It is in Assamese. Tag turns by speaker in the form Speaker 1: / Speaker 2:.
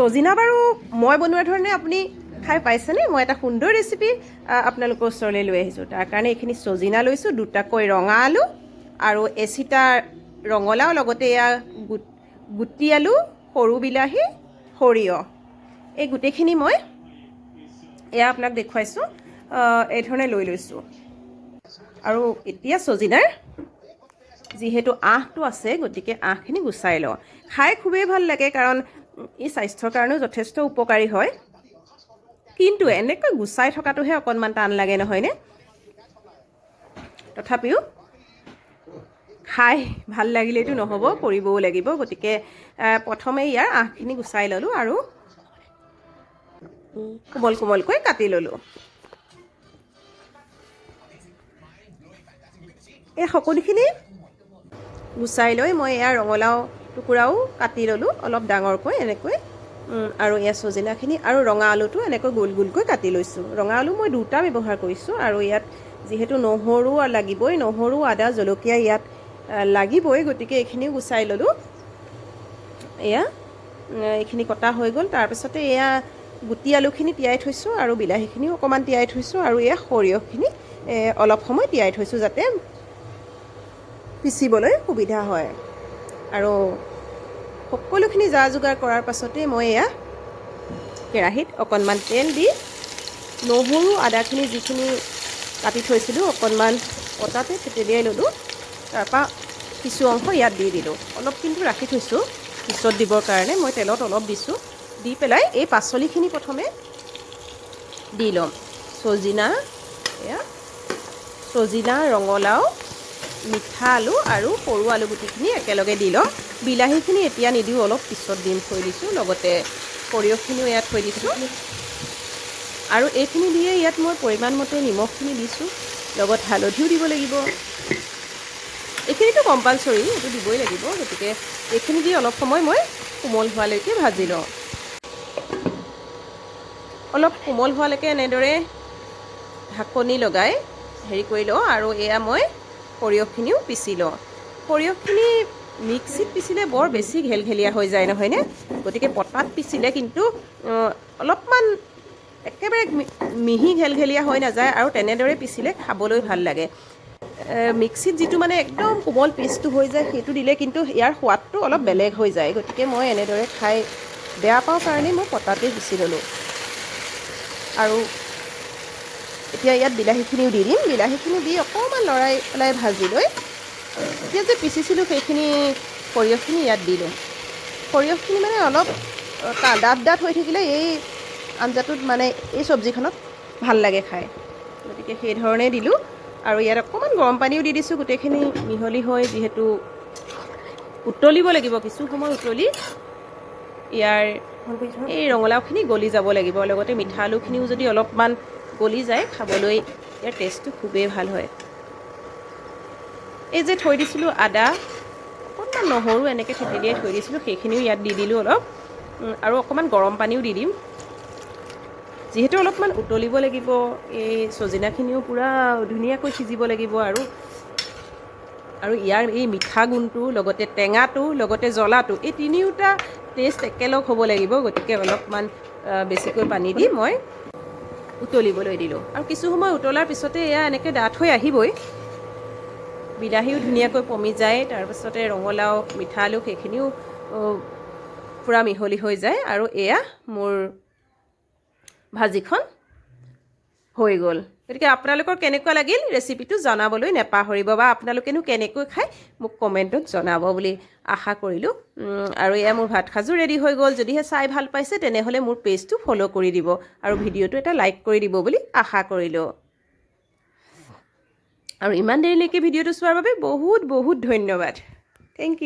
Speaker 1: চজিনা বাৰু মই বনোৱা ধৰণে আপুনি খাই পাইছেনে? মই এটা সুন্দৰ ৰেচিপি আপোনালোকৰ ওচৰলৈ লৈ আহিছোঁ। তাৰ কাৰণে এইখিনি চজিনা লৈছোঁ দুটাকৈ ৰঙা আলু আৰু এচিটা ৰঙালাও লগতে এয়া গুট আলু সৰু বিলাহী সৰিয়হ। এই গোটেইখিনি মই এয়া আপোনাক দেখুৱাইছোঁ আহ, এই ধৰণে লৈ লৈছোঁ। আৰু এতিয়া চজিনাৰ যিহেতু আঁহটো আছে গতিকে আঁহখিনি গুচাই লওঁ। খাই খুবেই ভালো লাগে কাৰণ ই স্বাস্থ্যৰ কাৰণেও যথেষ্ট উপকাৰী হয়। কিন্তু এনেকৈ গুচাই থকাটোহে অকণমান টান লাগে নহয়নে? তথাপিও খাই ভাল লাগিলেতো নহ'ব কৰিবও লাগিব। গতিকে প্ৰথমে ইয়াৰ আঁহখিনি গুচাই ল'লোঁ আৰু কোমল কোমলকৈ কাটি ল'লোঁ। এই সকলোখিনি গুচাই লৈ মই এয়া ৰঙালাও টুকুৰাও কাটি ল'লোঁ অলপ ডাঙৰকৈ এনেকৈ। আৰু এয়া চজিনাখিনি আৰু ৰঙা আলুটো এনেকৈ গোল গোলকৈ কাটি লৈছোঁ। ৰঙা আলু মই দুটা ব্যৱহাৰ কৰিছোঁ আৰু ইয়াত যিহেতু নহৰু লাগিবই নহৰু আদা জলকীয়া ইয়াত লাগিবই গতিকে এইখিনিও গুচাই ল'লোঁ। এয়া এইখিনি কটা হৈ গ'ল। তাৰপিছতে এয়া গুটি আলুখিনি তিয়াই থৈছোঁ আৰু বিলাহীখিনিও অকণমান তিয়াই থৈছোঁ আৰু এয়া সৰিয়হখিনি অলপ সময় তিয়াই থৈছোঁ যাতে পিচিবলৈ সুবিধা হয়। আৰু সকলোখিনি যা যোগাৰ কৰাৰ পাছতে মই এয়া কেৰাহীত অকণমান তেল দি নহৰু আদাখিনি যিখিনি কাটি থৈছিলোঁ অকণমান পতাতে থেতেলিয়াই ল'লোঁ। তাৰপৰা কিছু অংশ ইয়াত দি দিলোঁ। অলপ কিন্তু ৰাখি থৈছোঁ পিছত দিবৰ কাৰণে মই তেলত অলপ দিছোঁ। দি পেলাই এই পাচলিখিনি প্ৰথমে দি ল'ম। চজিনা এয়া চজিনা ৰঙালাও মিঠা আলু আৰু সৰু আলু গুটিখিনি একেলগে দি ল'ম বিলাহীখিনি এতিয়া নিদিওঁ, অলপ পিছত দিম থৈ দিছোঁ, লগতে সৰিয়হখিনিও ইয়াত থৈ দিছোঁ। আৰু এইখিনি দিয়ে ইয়াত মই পৰিমাণমতে নিমখখিনি দিছোঁ, লগত হালধিও দিব লাগিব। এইখিনিতো কম্পালচৰি এইটো দিবই লাগিব, গতিকে এইখিনি দি অলপ সময় মই কোমল হোৱালৈকে ভাজি লওঁ। অলপ কোমল হোৱালৈকে এনেদৰে ঢাকনি লগাই হেৰি কৰি লওঁ আৰু এয়া মই সৰিয়হখিনিও পিচি লওঁ সৰিয়হখিনি মিক্সিত পিচিলে বৰ বেছি ঘেলঘেলীয়া হৈ যায় নহয়নে? গতিকে পটাত পিচিলে কিন্তু অলপমান একেবাৰে মিহি ঘেলঘেলীয়া হৈ নাযায় আৰু তেনেদৰে পিচিলে খাবলৈ ভালো লাগে। মিক্সিত যিটো মানে একদম কোমল পিচটো হৈ যায় সেইটো দিলে কিন্তু ইয়াৰ সোৱাদটো অলপ বেলেগ হৈ যায়। গতিকে মই এনেদৰে খাই বেয়া পাওঁ কাৰণেই মই পটাতেই পিচি ল'লোঁ। আৰু এতিয়া ইয়াত বিলাহীখিনিও দি দিম। বিলাহীখিনি দি অকণমান লৰাই পেলাই ভাজি লৈ এতিয়া যে পিচিছিলোঁ সেইখিনি সৰিয়হখিনি ইয়াত দি দিওঁ। সৰিয়হখিনি মানে অলপ ডাঠ ডাঠ হৈ থাকিলে এই আঞ্জাটোত মানে এই চব্জিখনত ভালো লাগে খাই। গতিকে সেইধৰণে দিলোঁ আৰু ইয়াত অকণমান গৰম পানীও দি দিছোঁ। গোটেইখিনি মিহলি হৈ যিহেতু উতলিব লাগিব, কিছু সময় উতলি ইয়াৰ এই ৰঙালাওখিনি গলি যাব লাগিব। লগতে মিঠা আলুখিনিও যদি অলপমান গলি যায় খাবলৈ ইয়াৰ টেষ্টটো খুবেই ভাল হয়। এই যে থৈ দিছিলোঁ আদা অকণমান নহৰু এনেকৈ থেতেলিয়াই থৈ দিছিলোঁ সেইখিনিও ইয়াত দি দিলোঁ অলপ। আৰু অকণমান গৰম পানীও দি দিম। যিহেতু অলপমান উতলিব লাগিব এই চজিনাখিনিও পূৰা ধুনীয়াকৈ সিজিব লাগিব আৰু। আৰু ইয়াৰ এই মিঠা গুণটো লগতে টেঙাটো লগতে জ্বলাটো এই তিনিওটা টেষ্ট একেলগ হ'ব লাগিব গতিকে অলপমান বেছিকৈ পানী দি মই উতলিবলৈ দিলোঁ। আৰু কিছু সময় উতলাৰ পিছতে এয়া এনেকৈ ডাঠ হৈ আহিবই। বিলাহীও ধুনীয়াকৈ পমি যায় তাৰপিছতে ৰঙালাও মিঠা আলু সেইখিনিও পূৰা মিহলি হৈ যায়। আৰু এয়া মোৰ ভাজিখন হৈ গ'ল। গতিকে আপোনালোকৰ কেনেকুৱা লাগিল ৰেচিপিটো জনাবলৈ নেপাহৰিব বা আপোনালোকেনো কেনেকৈ খায় মোক কমেণ্টত জনাব বুলি আশা কৰিলোঁ। আৰু এয়া মোৰ ভাত সাজো ৰেডি হৈ গ'ল। যদিহে চাই ভাল পাইছে তেনেহ'লে মোৰ পেজটো ফ'ল' কৰি দিব আৰু ভিডিঅ'টো এটা লাইক কৰি দিব বুলি আশা কৰিলোঁ। আৰু ইমান দেৰিলৈকে ভিডিঅ'টো চোৱাৰ বাবে বহুত বহুত ধন্যবাদ। Thank U